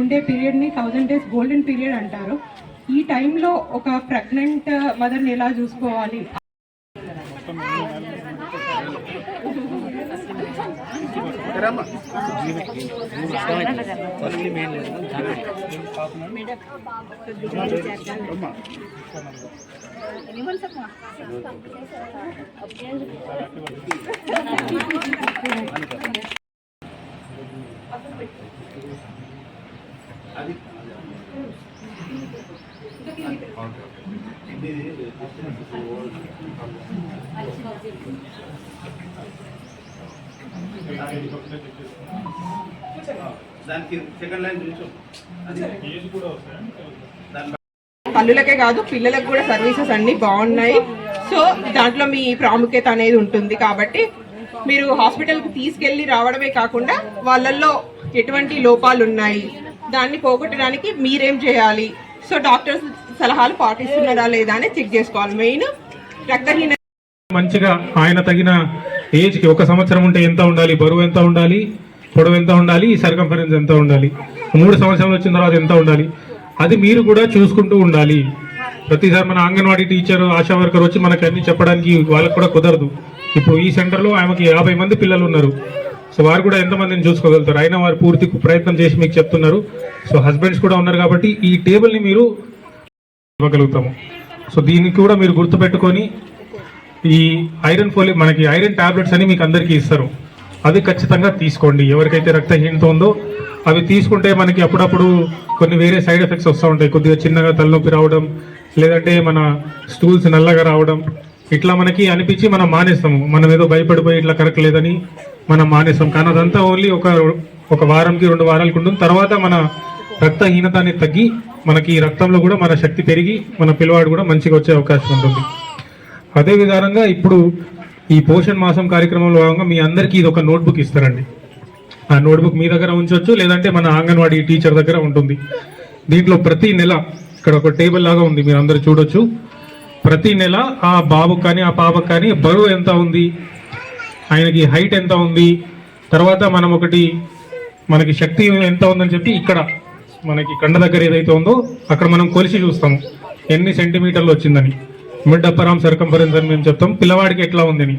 ఉండే పీరియడ్ని thousand days golden period అంటారు. ఈ టైంలో ఒక ప్రెగ్నెంట్ మదర్ని ఎలా చూసుకోవాలి? దానికి సెకండ్ లైన్ చూసాం కాదు పిల్లలకు కూడా సర్వీసెస్ అన్ని బాగున్నాయి. సో దాంట్లో మీ ప్రాముఖ్యత అనేది ఉంటుంది కాబట్టి మీరు హాస్పిటల్కి తీసుకెళ్ళి రావడమే కాకుండా వాళ్ళల్లో ఎటువంటి లోపాలు ఉన్నాయి దాన్ని పోగొట్టడానికి మీరేం చేయాలి? సో డాక్టర్స్ సలహాలు పాటిస్తున్నారా లేదా అని చెక్ చేసుకోవాలి. మెయిన్ రక్తహీన మంచిగా ఆయన తగిన ఏజ్కి ఒక సంవత్సరం ఉంటే ఎంత ఉండాలి? బరువు ఎంత ఉండాలి? పొడవు ఎంత ఉండాలి? సర్కంఫరెన్స్ ఎంత ఉండాలి? మూడు సంవత్సరాలు వచ్చిన తర్వాత ఎంత ఉండాలి? అది మీరు కూడా చూసుకుంటూ ఉండాలి. ప్రతిసారి మన అంగన్వాడీ టీచర్ ఆశా వర్కర్ వచ్చి మనకు అన్ని చెప్పడానికి వాళ్ళకి కూడా కుదరదు. ఇప్పుడు ఈ సెంటర్లో ఆమెకి యాభై మంది పిల్లలు ఉన్నారు. సో వారు కూడా ఎంతమందిని చూసుకోగలుగుతారు? అయినా వారు పూర్తి ప్రయత్నం చేసి మీకు చెప్తున్నారు. సో హస్బెండ్స్ కూడా ఉన్నారు కాబట్టి ఈ టేబుల్ని మీరు ఇవ్వగలుగుతాము. సో దీనికి కూడా మీరు గుర్తుపెట్టుకొని ఈ ఐరన్ ఫోలి మనకి ఐరన్ టాబ్లెట్స్ అని మీకు అందరికీ ఇస్తారు. అవి ఖచ్చితంగా తీసుకోండి. ఎవరికైతే రక్తహీనత ఉందో అవి తీసుకుంటే మనకి అప్పుడప్పుడు కొన్ని వేరే సైడ్ ఎఫెక్ట్స్ వస్తూ ఉంటాయి. కొద్దిగా చిన్నగా తలనొప్పి రావడం లేదంటే మన స్టూల్స్ నల్లగా రావడం ఇట్లా మనకి అనిపించి మనం మానేస్తాము. మనం ఏదో భయపడిపోయి ఇట్లా కరెక్ట్ లేదని మనం మానేస్తాం కానీ అదంతా ఓన్లీ ఒక ఒక వారంకి రెండు వారాలకు ఉంటుంది తర్వాత మన రక్తహీనత అనేది తగ్గి మనకి రక్తంలో కూడా మన శక్తి పెరిగి మన పిల్లవాడు కూడా మంచిగా వచ్చే అవకాశం ఉంటుంది. అదే విధానంగా ఇప్పుడు ఈ పోషణ్ మాసం కార్యక్రమంలో భాగంగా మీ అందరికీ ఇది ఒక నోట్బుక్ ఇస్తారండి. ఆ నోట్బుక్ మీ దగ్గర ఉంచవచ్చు లేదంటే మన అంగన్వాడీ టీచర్ దగ్గర ఉంటుంది. దీంట్లో ప్రతి నెల ఇక్కడ ఒక టేబుల్ లాగా ఉంది మీరు అందరు చూడొచ్చు. ప్రతి నెల ఆ బాబుకు కానీ ఆ పాపకు కానీ బరువు ఎంత ఉంది ఆయనకి హైట్ ఎంత ఉంది? తర్వాత మనం ఒకటి మనకి శక్తి ఎంత ఉందని చెప్పి ఇక్కడ మనకి కండ దగ్గర ఏదైతే ఉందో అక్కడ మనం కొలిసి చూస్తాము. ఎన్ని సెంటీమీటర్లు వచ్చిందని. మిడ్ అప్పర్ ఆర్మ్ సర్కంఫరెన్స్ అని మేము చెప్తాం. పిల్లవాడికి ఎట్లా ఉందని.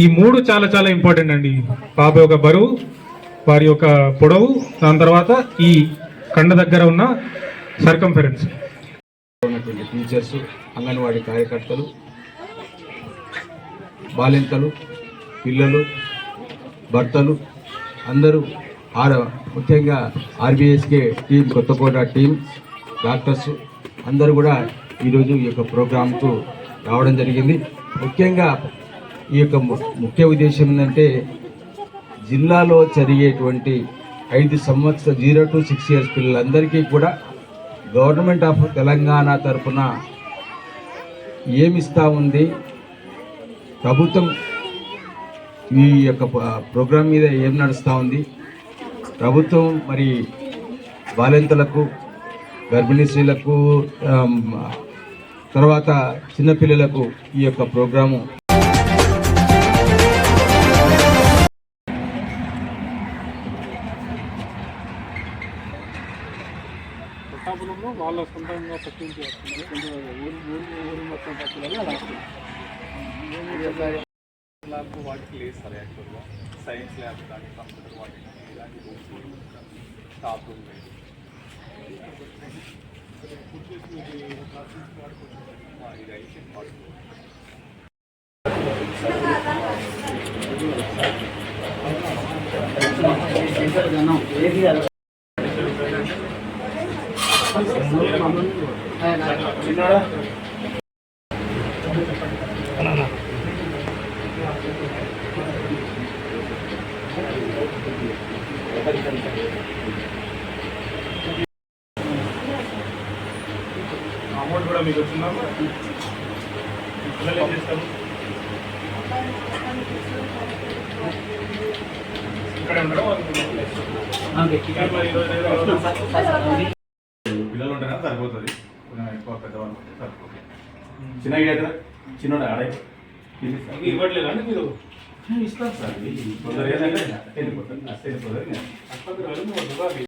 ఈ మూడు చాలా చాలా ఇంపార్టెంట్ అండి. పాప యొక్క బరువు వారి యొక్క పొడవు దాని తర్వాత ఈ కండ దగ్గర ఉన్న సర్కంఫరెన్స్ ఉన్నటువంటి టీచర్స్ అంగన్వాడీ కార్యకర్తలు బాలింతలు పిల్లలు భర్తలు అందరూ ఆడ ముఖ్యంగా RBSK team Kothakota team doctors అందరూ కూడా ఈరోజు ఈ యొక్క ప్రోగ్రాంకు రావడం జరిగింది. ముఖ్యంగా ఈ యొక్క ము- ముఖ్య ఉద్దేశం ఏంటంటే జిల్లాలో జరిగేటువంటి ఐదు సంవత్సర జీరో టు సిక్స్ ఇయర్స్ పిల్లలందరికీ కూడా గవర్నమెంట్ ఆఫ్ తెలంగాణ తరఫున ఏమిస్తూ ఉంది? ప్రభుత్వం ఈ యొక్క ప్రోగ్రాం మీద ఏం నడుస్తూ ఉంది? ప్రభుత్వం మరి బాలింతలకు గర్భిణీ స్త్రీలకు తర్వాత చిన్నపిల్లలకు ఈ యొక్క ప్రోగ్రాము. వాళ్ళ సొంతంగా పట్టించి ల్యాబ్ వాటికి లేదు సార్ యాక్చువల్గా సైన్స్ ల్యాబ్ కానీ కంప్యూటర్ వాటికి ఇలాంటి రూమ్స్ స్టాఫ్ రూమ్ లేదు ఆ, ఇది ఐసీఎం వాడుతుంది అమౌంట్ కూడా మీకు వచ్చిందా? పిల్లలు ఏం చేస్తారు? ఇక్కడే పిల్లలు ఉంటేనే సరిపోతుంది. కొంచెం ఎక్కువ పెద్దవాళ్ళు సరిపోతుంది. చిన్న అయితే ఇవ్వట్లేదా అండి మీరు? ఇస్తాను సార్. ఇది కొందరు ఏంటంటే వెళ్ళిపోతుంది అస్తే వెళ్ళిపోతుంది